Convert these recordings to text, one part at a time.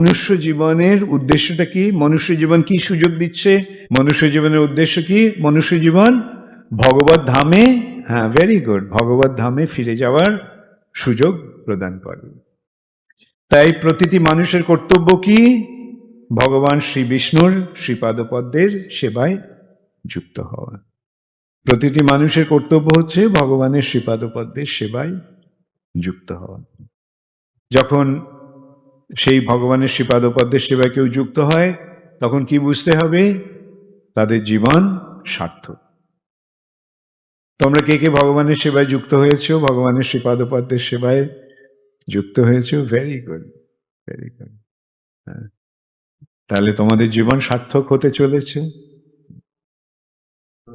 মনুষ্য জীবনের উদ্দেশ্যটা কি? মনুষ্য জীবন কি সুযোগ দিচ্ছে? মনুষ্য জীবনের উদ্দেশ্য কি? মনুষ্য জীবন ভগবত ধামে হ্যাঁ ভেরি গুড ভগবত ধামে ফিরে যাওয়ার সুযোগ প্রদান করে। তাই প্রতিটি মানুষের কর্তব্য কি? ভগবান শ্রী বিষ্ণুর শ্রীপাদপদ্মের সেবায় যুক্ত হওয়া। প্রতিটি মানুষের কর্তব্য হচ্ছে ভগবানের শ্রীপাদপদ্মের সেবায় যুক্ত হওয়া। যখন সেই ভগবানের শ্রীপাদপদ্মের সেবায় কেউ যুক্ত হয়, তখন কি বুঝতে হবে? তাদের জীবন সার্থক। তোমরা কে কে ভগবানের সেবায় যুক্ত হয়েছো? ভগবানের শ্রীপাদপদ্মের সেবায় যুক্ত হয়েছো? ভেরি গুড ভেরি গুড তাহলে তোমাদের জীবন সার্থক হতে চলেছে।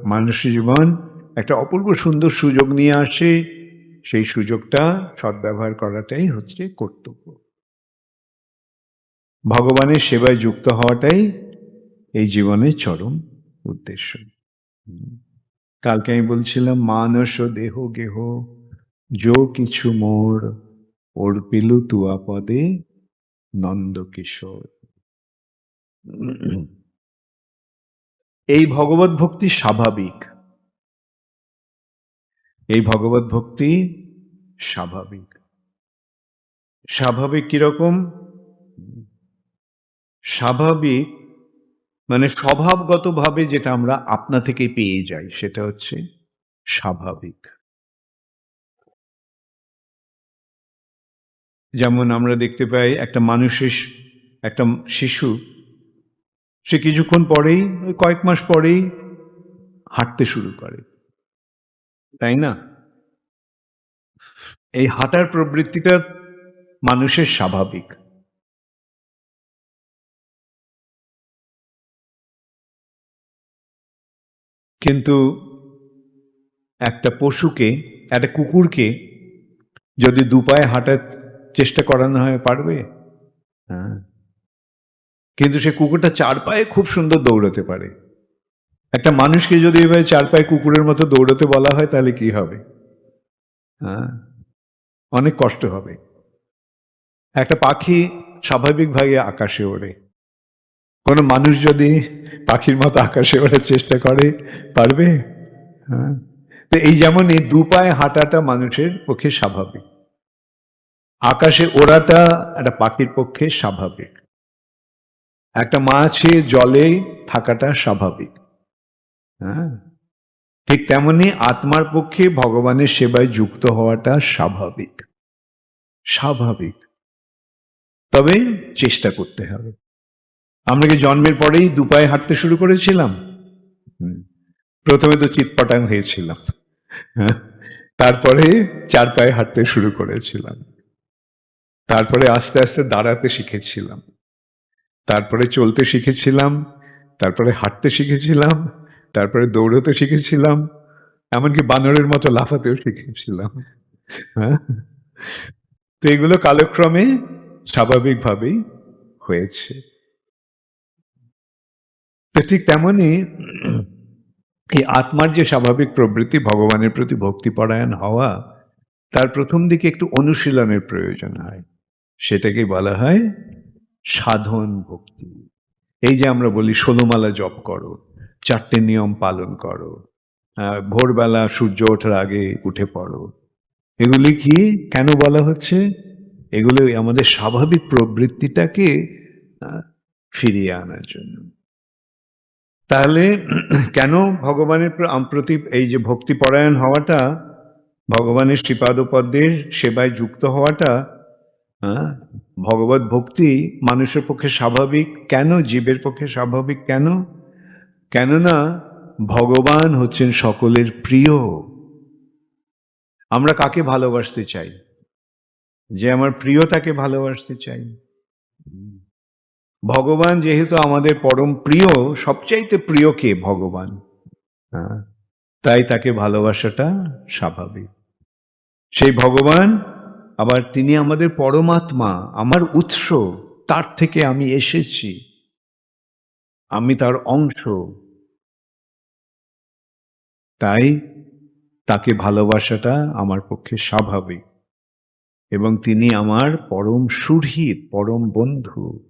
মানুষের জীবন একটা অপূর্ব সুন্দর সুযোগ নিয়ে আসে, সেই সুযোগটা সদ্ব্যবহার করাটাই হচ্ছে কর্তব্য। ভগবানের সেবায় যুক্ত হওয়াটাই এই জীবনের চরম উদ্দেশ্য। কালকে আমি বলছিলাম, মানস দেহ গেহ, যো কিছু মোর অর্পিলু তুয়া পদে নন্দ কিশোর। এই ভগবত ভক্তি স্বাভাবিক। এই ভগবত ভক্তি স্বাভাবিক। স্বাভাবিক কীরকম? স্বাভাবিক মানে স্বভাবগতভাবে যেটা আমরা আপনা থেকে পেয়ে যাই, সেটা হচ্ছে স্বাভাবিক। যেমন আমরা দেখতে পাই একটা মানুষের একটা শিশু, সে কিছুক্ষণ পরেই, কয়েক মাস পরেই হাঁটতে শুরু করে। তাই না? এই হাঁটার প্রবৃত্তিটা মানুষের স্বাভাবিক। কিন্তু একটা পশুকে, একটা কুকুরকে যদি দুপায়ে হাঁটার চেষ্টা করানো হয়, পারবে? হ্যাঁ। কিন্তু সে কুকুরটা চার পায়ে খুব সুন্দর দৌড়াতে পারে। একটা মানুষকে যদি এভাবে চার পায়ে কুকুরের মতো দৌড়াতে বলা হয়, তাহলে কি হবে? হ্যাঁ। অনেক কষ্ট হবে। একটা পাখি স্বাভাবিকভাবে আকাশে ওড়ে। কোনো মানুষ যদি পাখির মতো আকাশে ওড়ার চেষ্টা করে, পারবে? হ্যাঁ। তো এই যেমন এই দু পায়ে হাঁটাটা মানুষের পক্ষে স্বাভাবিক। আকাশে ওড়াটা একটা পাখির পক্ষে স্বাভাবিক। একটা মাছে জলে থাকাটা স্বাভাবিক। হ্যাঁ। ঠিক তেমনি আত্মার পক্ষে ভগবানের সেবায় যুক্ত হওয়াটা স্বাভাবিক। স্বাভাবিক। তবে চেষ্টা করতে হবে। আমরা কি জন্মের পরেই দুপায়ে হাঁটতে শুরু করেছিলাম। প্রথমে তো চিৎপটাং হয়েছিলাম। হ্যাঁ। তারপরে চার পায়ে হাঁটতে শুরু করেছিলাম। তারপরে আস্তে আস্তে দাঁড়াতে শিখেছিলাম। তারপরে চলতে শিখেছিলাম, তারপরে হাঁটতে শিখেছিলাম, তারপরে দৌড়তে শিখেছিলাম, এমনকি বানরের মতো লাফাতেও শিখেছিলাম। হ্যাঁ। তো এগুলো কালক্রমে স্বাভাবিকভাবেই হয়েছে। ঠিক তেমনই এই আত্মার যে স্বাভাবিক প্রবৃত্তি, ভগবানের প্রতি ভক্তিপরায়ণ হওয়া, তার প্রথম দিকে একটু অনুশীলনের প্রয়োজন হয়। সেটাকে বলা হয় সাধন ভক্তি। এই যে আমরা বলি ষোলোমালা জপ করো, চারটে নিয়ম পালন করো ভোরবেলা সূর্য ওঠার আগে উঠে পড়ো। এগুলি কি কেন বলা হচ্ছে? এগুলো আমাদের স্বাভাবিক প্রবৃত্তিটাকে ফিরিয়ে আনার জন্য। তাহলে কেন ভগবানের প্রতি এই যে ভক্তিপরায়ণ হওয়াটা, ভগবানের শ্রীপাদপদ্মের সেবায় যুক্ত হওয়াটা ভগবত ভক্তি মানুষের পক্ষে স্বাভাবিক কেন, জীবের পক্ষে স্বাভাবিক কেন? কেননা ভগবান হচ্ছেন সকলের প্রিয়। আমরা কাকে ভালোবাসতে চাই? যে আমার প্রিয় তাকে ভালোবাসতে চাই। ভগবান যেহেতু আমাদের পরম প্রিয়, সবচাইতে প্রিয় কে? ভগবান। তাই তাকে ভালোবাসাটা স্বাভাবিক। সেই ভগবান, আবার তিনি আমাদের পরমাত্মা, আমার উৎস, তার থেকে আমি এসেছি। আমি তার অংশ। তাই তাকে ভালোবাসাটা আমার পক্ষে স্বাভাবিক। এবং তিনি আমার পরম সুহৃদ পরম বন্ধু।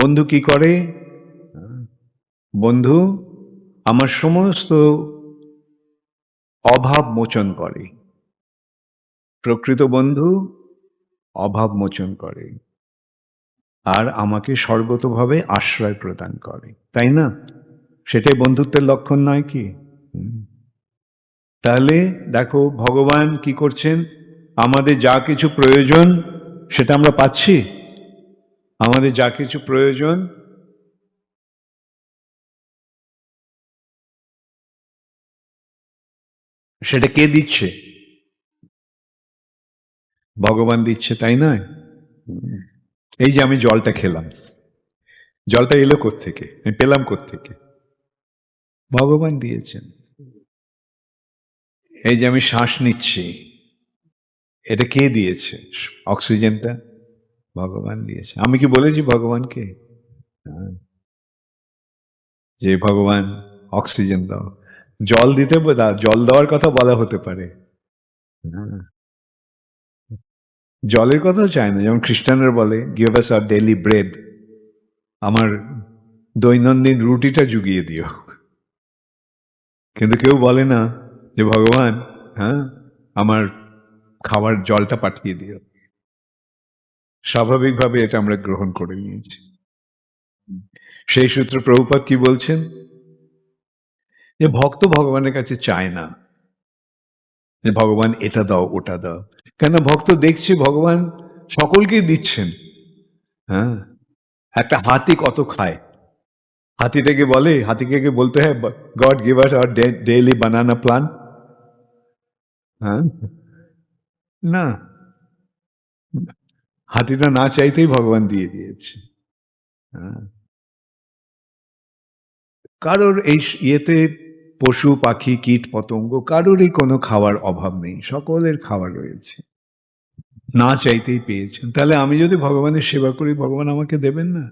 বন্ধু কি করে? বন্ধু, আমার সমস্ত অভাব মোচন করে। প্রকৃত বন্ধু, অভাব মোচন করে। আর আমাকে স্বর্গতভাবে আশ্রয় প্রদান করে, তাই না? সেটাই বন্ধুত্বের লক্ষণ নয় কি? তাহলে দেখো, ভগবান কি করছেন? আমাদের যা কিছু প্রয়োজন, সেটা আমরা পাচ্ছি? আমাদের যা কিছু প্রয়োজন, সেটা কে দিচ্ছে? ভগবান দিচ্ছে, তাই নয়? এই যে আমি জলটা খেলাম, জলটা এলো থেকে আমি পেলাম থেকে ভগবান দিয়েছেন। এই যে আমি শ্বাস নিচ্ছি, এটা কে দিয়েছে? অক্সিজেনটা? ভগবান দিয়েছে। আমি কি বলেছি ভগবানকে। যে ভগবান অক্সিজেন দাও। জল দিতে জল দেওয়ার কথা বলা হতে পারে। জলের কথাও চায় না। যেমন খ্রিস্টানরা বলে give us our daily bread আমার দৈনন্দিন রুটিটা জুগিয়ে দিও। কিন্তু কেউ বলে না যে, ভগবান হ্যাঁ আমার খাবার জলটা পাঠিয়ে দিও। স্বাভাবিকভাবে এটা আমরা গ্রহণ করে নিয়েছি। সেই সূত্রে প্রভুপাত কি বলছেন? যে ভক্ত ভগবানের কাছে চায় না। যে ভগবান এটা দাও, ওটা দাও। কেন ভক্ত দেখছে ভগবান সকলকেই দিচ্ছেন। হ্যাঁ? একটা হাতি কত খায়? হাতিটাকে বলে, হাতিকে বলতে হয়? God give us our daily banana plan হ্যাঁ? না। হাতিটা না চাইতেই ভগবান দিয়ে দিয়েছে। হ্যাঁ। কারোর এই ইয়েতে পশু, পাখি, কীট, পতঙ্গ, কারোরই কোনো খাওয়ার অভাব নেই, সকলের খাবার রয়েছে। না চাইতেই পেয়েছেন। তাহলে আমি যদি ভগবানের সেবা করি, ভগবান আমাকে দেবেন না?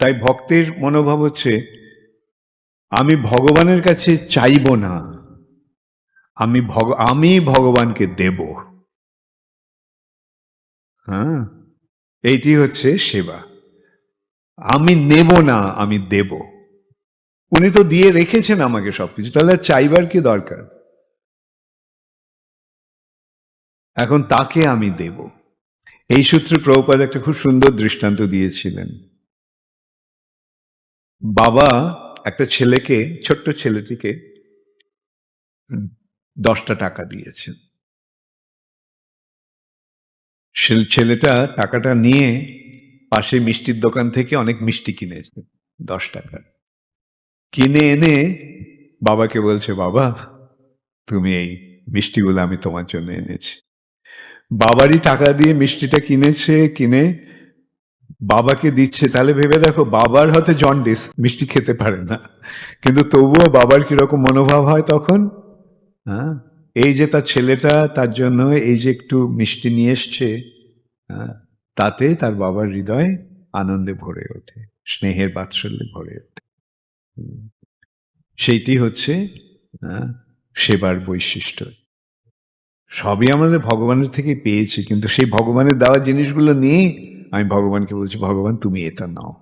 তাই ভক্তের মনোভাব হচ্ছে, আমি ভগবানের কাছে চাইব না, আমি ভগ, আমি ভগবানকে দেব। হ্যাঁ? এইটি হচ্ছে সেবা। আমি নেব না, আমি দেব। উনি তো দিয়ে রেখেছেন আমাকে সবকিছু, তাহলে চাইবার কি দরকার? এখন তাকে আমি দেব। এই সূত্রে প্রভুপাদ একটা খুব সুন্দর দৃষ্টান্ত দিয়েছিলেন। বাবা একটা ছেলেকে, ছোট্ট ছেলেটিকে দশটা টাকা দিয়েছেন। সে- ছেলেটা টাকাটা নিয়ে পাশে মিষ্টির দোকান থেকে অনেক মিষ্টি কিনেছে দশ টাকার। কিনে এনে বাবাকে বলছে, বাবা, তুমি এই মিষ্টিগুলো আমি তোমার জন্য এনেছি। বাবারই টাকা দিয়ে মিষ্টিটা কিনেছে, কিনে বাবাকে দিচ্ছে। তাহলে ভেবে দেখো, বাবার হয়তো জন্ডিস, মিষ্টি খেতে পারে না। কিন্তু তবুও বাবার কীরকম মনোভাব হয় তখন? হ্যাঁ? এই যে তার ছেলেটা তার জন্য এই যে একটু মিষ্টি নিয়ে এসছে হ্যাঁ তাতে তার বাবার হৃদয় আনন্দে ভরে ওঠে স্নেহের বাৎসল্যে ভরে ওঠে। সেইটি হচ্ছে হ্যাঁ, সেবার বৈশিষ্ট্য সবই আমাদের ভগবানের থেকে পেয়েছি কিন্তু সেই ভগবানের দেওয়া জিনিসগুলো নিয়ে আমি ভগবানকে বলছি ভগবান তুমি এটা নাও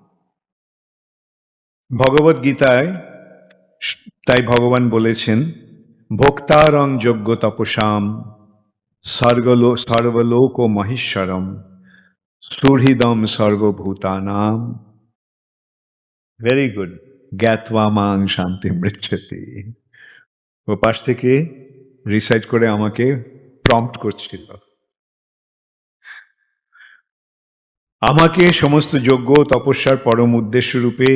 ভগবত গীতায় তাই ভগবান বলেছেন ভোক্তারং যোগ্য তপসাম সর্গলো সর্বলোক মহেশ্বরম সুহৃদম সর্বভূতানাম ভেরি গুড জ্ঞাতবা মাং শান্তি মৃত্যতি ও পাশ থেকে রিসাইট করে আমাকে প্রম্পট করছিল। আমাকে সমস্ত ও তপস্যার পরম উদ্দেশ্য রূপে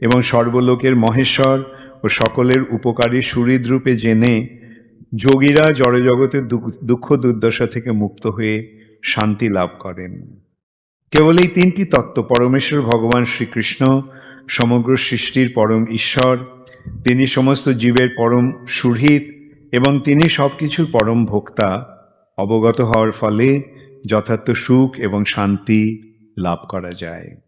এবং সর্বলোকের মহেশ্বর ও সকলের উপকারী সুহৃদ রূপে জেনে যোগীরা জড়জগতের দুঃখ দুর্দশা থেকে মুক্ত হয়ে শান্তি লাভ করেন। কেবল এই তিনটি তত্ত্ব, পরমেশ্বর, ভগবান শ্রীকৃষ্ণ, সমগ্র সৃষ্টির পরম ঈশ্বর, তিনি সমস্ত জীবের পরম সুহৃদ এবং তিনি সব কিছুর পরম ভোক্তা, অবগত হওয়ার ফলে যথার্থ সুখ এবং শান্তি লাভ করা যায়।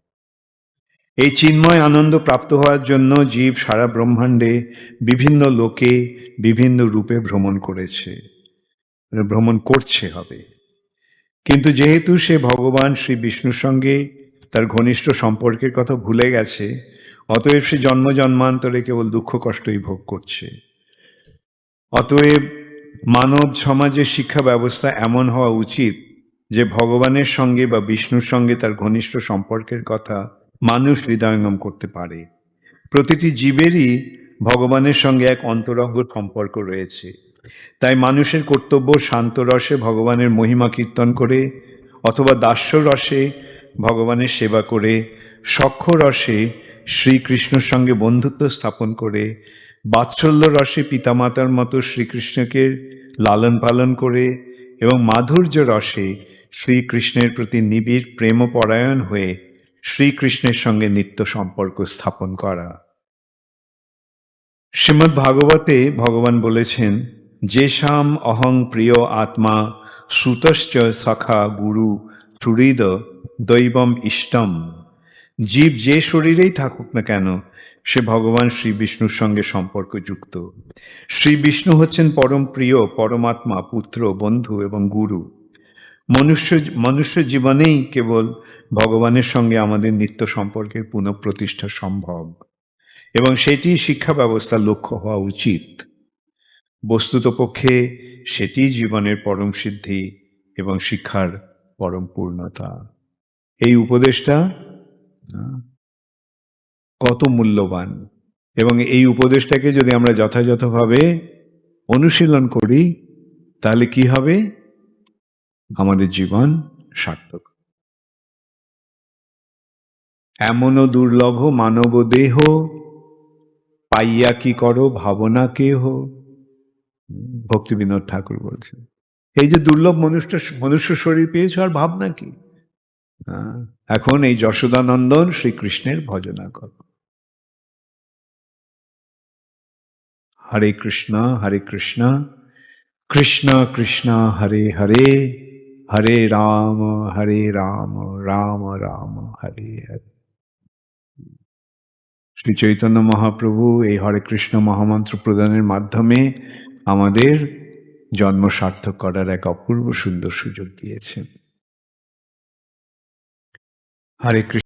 এই চিন্ময় আনন্দ প্রাপ্ত হওয়ার জন্য জীব সারা ব্রহ্মাণ্ডে বিভিন্ন লোকে বিভিন্ন রূপে ভ্রমণ করেছে মানে ভ্রমণ করছে হবে। কিন্তু যেহেতু সে ভগবান শ্রী বিষ্ণুর সঙ্গে তার ঘনিষ্ঠ সম্পর্কের কথা ভুলে গেছে, অতএব সে জন্ম জন্মান্তরে কেবল দুঃখ কষ্টই ভোগ করছে। অতএব মানব সমাজের শিক্ষা ব্যবস্থা এমন হওয়া উচিত যে ভগবানের সঙ্গে বা বিষ্ণুর সঙ্গে তার ঘনিষ্ঠ সম্পর্কের কথা মানুষ হৃদয়ঙ্গম করতে পারে। প্রতিটি জীবেরই ভগবানের সঙ্গে এক অন্তরঙ্গ সম্পর্ক রয়েছে। তাই মানুষের কর্তব্য শান্ত রসে ভগবানের মহিমা কীর্তন করে অথবা দাস্য রসে ভগবানের সেবা করে সক্ষ রসে শ্রীকৃষ্ণর সঙ্গে বন্ধুত্ব স্থাপন করে, বাৎসল্য রসে পিতামাতার মতো শ্রীকৃষ্ণকে লালন পালন করে এবং মাধুর্য রসে শ্রীকৃষ্ণের প্রতি নিবিড় প্রেমপরায়ণ হয়ে শ্রীকৃষ্ণের সঙ্গে নিত্য সম্পর্ক স্থাপন করা। শ্রীমদ্ ভাগবতে ভগবান বলেছেন, যেষাম অহং প্রিয় আত্মা, সুতশ্চ সখা গুরু সুহৃদ দৈবম ইষ্টম। জীব যে শরীরেই থাকুক না কেন, সে ভগবান শ্রী বিষ্ণুর সঙ্গে সম্পর্কযুক্ত। শ্রী বিষ্ণু হচ্ছেন পরম প্রিয়, পরমাত্মা, পুত্র, বন্ধু এবং গুরু। মনুষ্য মনুষ্য জীবনেই কেবল ভগবানের সঙ্গে আমাদের নিত্য সম্পর্কের পুনঃপ্রতিষ্ঠা সম্ভব। এবং সেটি শিক্ষা ব্যবস্থা লক্ষ্য হওয়া উচিত। বস্তুতপক্ষে সেটি জীবনের পরম সিদ্ধি এবং শিক্ষার পরম পূর্ণতা। এই উপদেশটা কত মূল্যবান। এবং এই উপদেশটাকে যদি আমরা যথাযথভাবে অনুশীলন করি, তাহলে কি হবে? আমাদের জীবন সার্থক। এমনও দুর্লভ মানব দেহ পাইয়া কি করো ভাবনা কেহ? ভক্তি বিনোদ ঠাকুর বলছেন। এই যে দুর্লভ মনুষ্য মনুষ্য শরীর পেয়েছ আর ভাবনা কি? হ্যাঁ, এখন এই যশোদানন্দন শ্রীকৃষ্ণের ভজনা কর। হরে কৃষ্ণ হরে কৃষ্ণ কৃষ্ণ কৃষ্ণ হরে হরে। হরে রাম হরে রাম রাম রাম, হরে হরে। শ্রী চৈতন্য মহাপ্রভু এই হরে কৃষ্ণ মহামন্ত্র প্রদানের মাধ্যমে আমাদের জন্ম সার্থক করার এক অপূর্ব সুন্দর সুযোগ দিয়েছেন। হরে কৃষ্ণ।